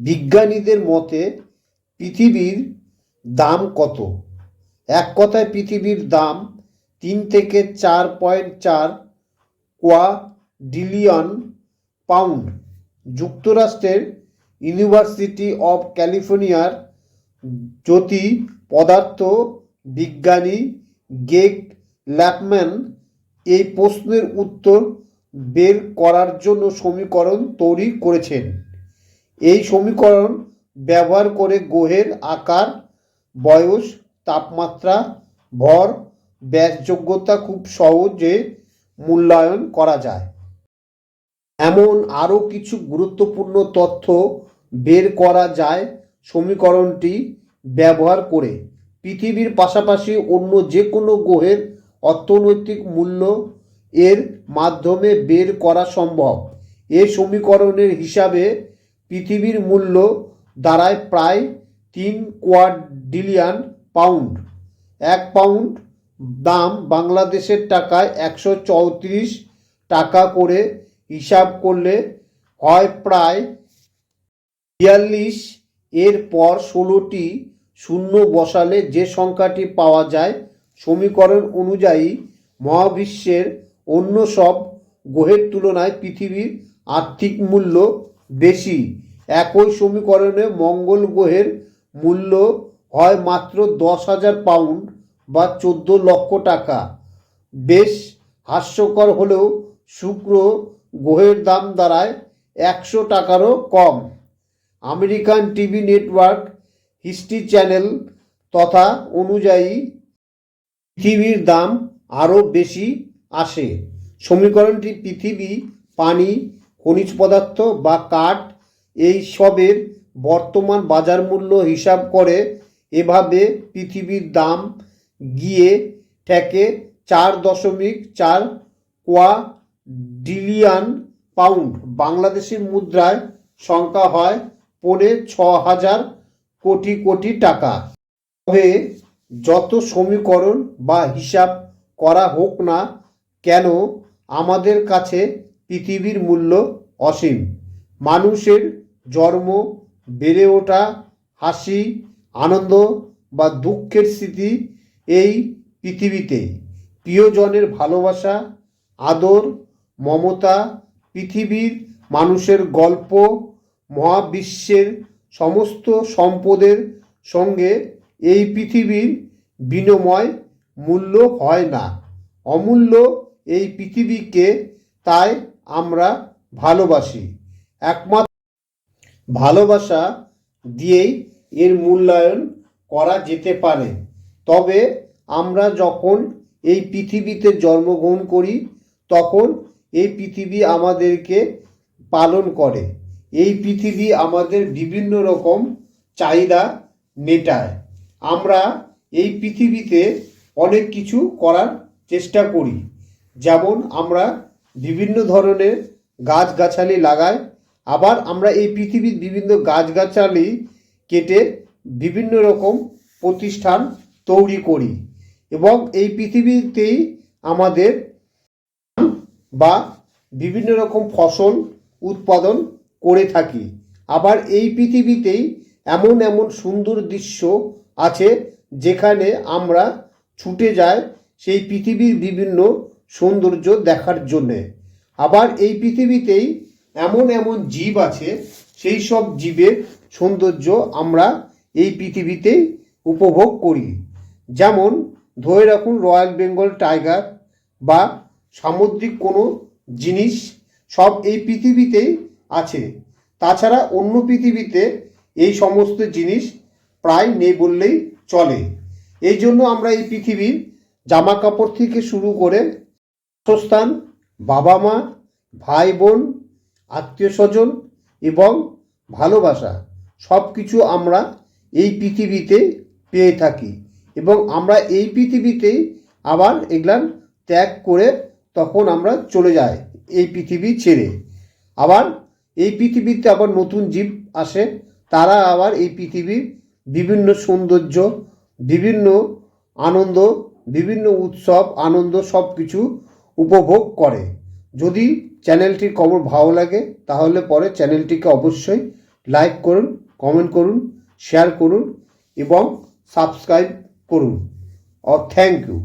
বিজ্ঞানীদের মতে পৃথিবীর দাম কত? এক কথায় পৃথিবীর দাম তিন থেকে চার পয়েন্ট চার কোয়াডিলিয়ন পাউন্ড। যুক্তরাষ্ট্রের ইউনিভার্সিটি অব ক্যালিফোর্নিয়ার জ্যোতি পদার্থ বিজ্ঞানী গেগ ল্যাপম্যান এই প্রশ্নের উত্তর বের করার জন্য সমীকরণ তৈরি করেছেন। এই সমীকরণ ব্যবহার করে গ্রহের আকার, বয়স, তাপমাত্রা, ভর, ব্যাসযোগ্যতা খুব সহজে মূল্যায়ন করা যায়। এমন আরও কিছু গুরুত্বপূর্ণ তথ্য বের করা যায় সমীকরণটি ব্যবহার করে। পৃথিবীর পাশাপাশি অন্য যে কোনো গ্রহের অর্থনৈতিক মূল্য এর মাধ্যমে বের করা সম্ভব। এই সমীকরণের হিসাবে পৃথিবীর মূল্য দাঁড়ায় প্রায় তিন কোয়াড্রিলিয়ন পাউন্ড। এক পাউন্ড দাম বাংলাদেশের টাকায় একশো চৌত্রিশ টাকা করে হিসাব করলে হয় প্রায় বিয়াল্লিশ। এর পর ষোলোটি শূন্য বসালে যে সংখ্যাটি পাওয়া যায় সমীকরণ অনুযায়ী মহাবিশ্বের অন্য সব গ্রহের তুলনায় পৃথিবীর আর্থিক মূল্য বেশি। একই সমীকরণে মঙ্গল গ্রহের মূল্য হয় মাত্র দশ হাজার পাউন্ড বা চোদ্দ লক্ষ টাকা। বেশ হাস্যকর হলেও শুক্র গ্রহের দাম দাঁড়ায় একশো টাকারও কম। American TV network, history channel তথা অনুযায়ী পৃথিবীর দাম আরও বেশি আসে। সমীকরণটি পৃথিবী, পানি, খনিজ পদার্থ বা কাঠ এই সবের বর্তমান বাজার মূল্য হিসাব করে এভাবে পৃথিবীর দাম গিয়ে ঠেকে চার দশমিক চার কোয়াড্রিলিয়ন পাউন্ড। বাংলাদেশের মুদ্রায় সংখ্যা হয় পৌনে ছ হাজার কোটি কোটি টাকা। তবে যত সমীকরণ বা হিসাব করা হোক না কেন আমাদের কাছে পৃথিবীর মূল্য অসীম। মানুষের জন্ম, বেড়ে ওঠা, হাসি, আনন্দ বা দুঃখের স্মৃতি এই পৃথিবীতে। প্রিয়জনের ভালোবাসা, আদর, মমতা পৃথিবীর মানুষের গল্প, মহাবিশ্বের সমস্ত সম্পদের সঙ্গে এই পৃথিবীর বিনিময় মূল্য হয় না। অমূল্য এই পৃথিবীকে তাই আমরা ভালোবাসি। একমাত্র ভালোবাসা দিয়েই এর মূল্যায়ন করা যেতে পারে। তবে আমরা যখন এই পৃথিবীতে জন্মগ্রহণ করি, তখন এই পৃথিবী আমাদেরকে পালন করে। এই পৃথিবী আমাদের বিভিন্ন রকম চাহিদা মেটায়। আমরা এই পৃথিবীতে অনেক কিছু করার চেষ্টা করি। যেমন আমরা বিভিন্ন ধরনের গাছগাছালি লাগাই আবার আমরা এই পৃথিবীর বিভিন্ন গাছগাছালি কেটে বিভিন্ন রকম প্রতিষ্ঠান তৈরি করি এবং এই পৃথিবীতেই আমাদের বা বিভিন্ন রকম ফসল উৎপাদন করে থাকি। আবার এই পৃথিবীতেই এমন এমন সুন্দর দৃশ্য আছে যেখানে আমরা ছুটে যাই সেই পৃথিবীর বিভিন্ন সৌন্দর্য দেখার জন্যে। আবার এই পৃথিবীতেই এমন এমন জীব আছে, সেই সব জীবের সৌন্দর্য আমরা এই পৃথিবীতেই উপভোগ করি। যেমন, ধরে রাখুন রয়্যাল বেঙ্গল টাইগার বা সামুদ্রিক কোনো জিনিস সব এই পৃথিবীতেই আছে। তাছাড়া অন্য পৃথিবীতে এই সমস্ত জিনিস প্রায় নেই বললেই চলে। এই জন্য আমরা এই পৃথিবীর জামা কাপড় থেকে শুরু করে বাসস্থান বাবা মা ভাই বোন আত্মীয় স্বজন এবং ভালোবাসা সব কিছু আমরা এই পৃথিবীতে পেয়ে থাকি এবং আমরা এই পৃথিবীতেই আবার এগুলান ত্যাগ করে তখন আমরা চলে যাই এই পৃথিবী ছেড়ে। আবার এই পৃথিবীতে আবার নতুন জীব আসে, তারা আবার এই পৃথিবীর বিভিন্ন সৌন্দর্য, বিভিন্ন আনন্দ, বিভিন্ন উৎসব, আনন্দ সব কিছু উপভোগ করে। যদি চ্যানেলটির খবর ভালো লাগে, তাহলে পরে চ্যানেলটিকে অবশ্যই লাইক করুন, কমেন্ট করুন, শেয়ার করুন এবং সাবস্ক্রাইব করুন। Uh, thank you.